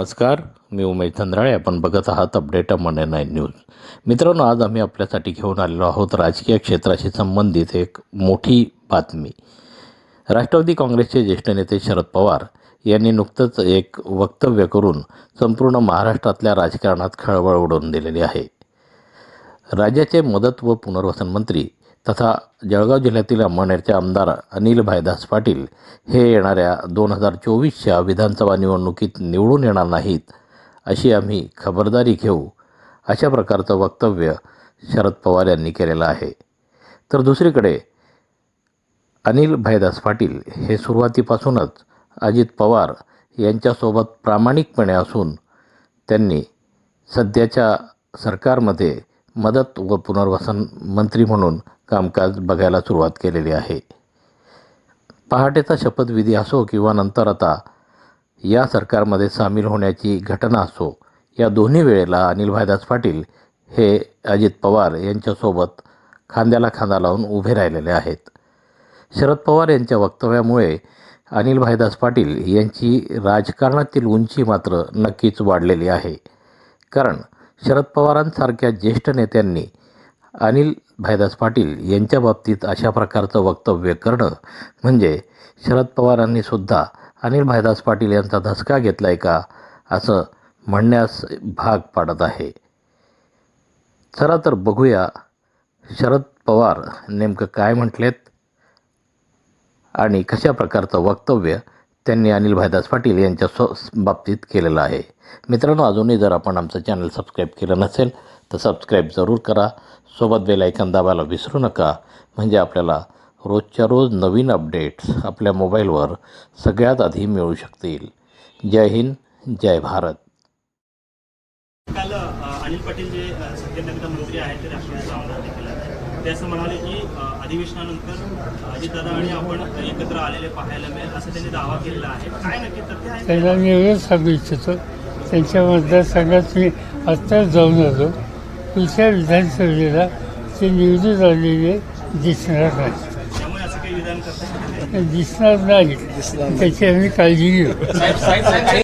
नमस्कार मी उमेश चंद्राळे आपण बघत आहात अपडेट मंडे नाईन न्यूज मित्रांनो आज आम्ही आपल्यासाठी घेऊन आलेलो आहोत राजकीय क्षेत्राशी संबंधित एक मोठी बातमी. राष्ट्रवादी काँग्रेसचे ज्येष्ठ नेते शरद पवार यांनी नुकतंच एक वक्तव्य करून संपूर्ण महाराष्ट्रातल्या राजकारणात खळबळ उडवून दिलेली आहे. राज्याचे मदत व पुनर्वसन मंत्री तथा जळगाव जिल्ह्यातील अंमळनेरचे आमदार अनिल भाईदास पाटील हे येणाऱ्या दोन हजार चोवीसच्या विधानसभा निवडणुकीत निवडून येणार नाहीत अशी आम्ही खबरदारी घेऊ अशा प्रकारचं वक्तव्य शरद पवार यांनी केलेलं आहे. तर दुसरीकडे अनिल भाईदास पाटील हे सुरुवातीपासूनच अजित पवार यांच्यासोबत प्रामाणिकपणे असून त्यांनी सध्याच्या सरकारमध्ये मदत व पुनर्वसन मंत्री म्हणून कामकाज बघायला सुरुवात केलेली आहे. पहाटेचा शपथविधी असो किंवा नंतर आता या सरकारमध्ये सामील होण्याची घटना असो या दोन्ही वेळेला अनिल भाईदास पाटील हे अजित पवार यांच्यासोबत खांद्याला खांदा लावून उभे राहिलेले आहेत. शरद पवार यांच्या वक्तव्यामुळे अनिल भाईदास पाटील यांची राजकारणातील उंची मात्र नक्कीच वाढलेली आहे. कारण शरद पवारांसारख्या ज्येष्ठ नेत्यांनी अनिल भाईदास पाटील यांच्या बाबतीत अशा प्रकारचं वक्तव्य करणं म्हणजे शरद पवारांनी सुद्धा अनिल भाईदास पाटील यांचा धसका घेतला आहे का असं म्हणण्यास भाग पाडत आहे. चला तर बघूया शरद पवार नेमकं काय म्हटलेत आणि कशा प्रकारचं वक्तव्य त्यांनी अनिल भाईदास पाटील यांच्या स्व बाबतीत केलेलं आहे. मित्रांनो अजूनही जर आपण आमचं चॅनल सबस्क्राईब केलं नसेल तर सबस्क्राईब जरूर करा. सोबत बेलायकन दाबायला विसरू नका. म्हणजे आपल्याला रोजच्या रोज नवीन अपडेट्स आपल्या मोबाईलवर सगळ्यात आधी मिळू शकतील. जय हिंद जय भारत. काल अनिल पाटील जे मंत्री आहेत ते ते असं म्हणाले की अधिवेशनानंतर अजितदादा आणि आपण एकत्र आलेले पाहायला मिळेल असं त्यांनी दावा केलेला आहे. काय नक्की तथ्य आहे? त्याला मी एवढंच सांगू इच्छितो. त्यांच्या मतदारसंघात मी आत्ताच जाऊन आलो. पुढच्या विधानसभेला ते निवडून आलेले दिसणार नाही. त्यामुळे असं काही विधान करता दिसणार नाही. त्याची आम्ही काळजी घेऊ.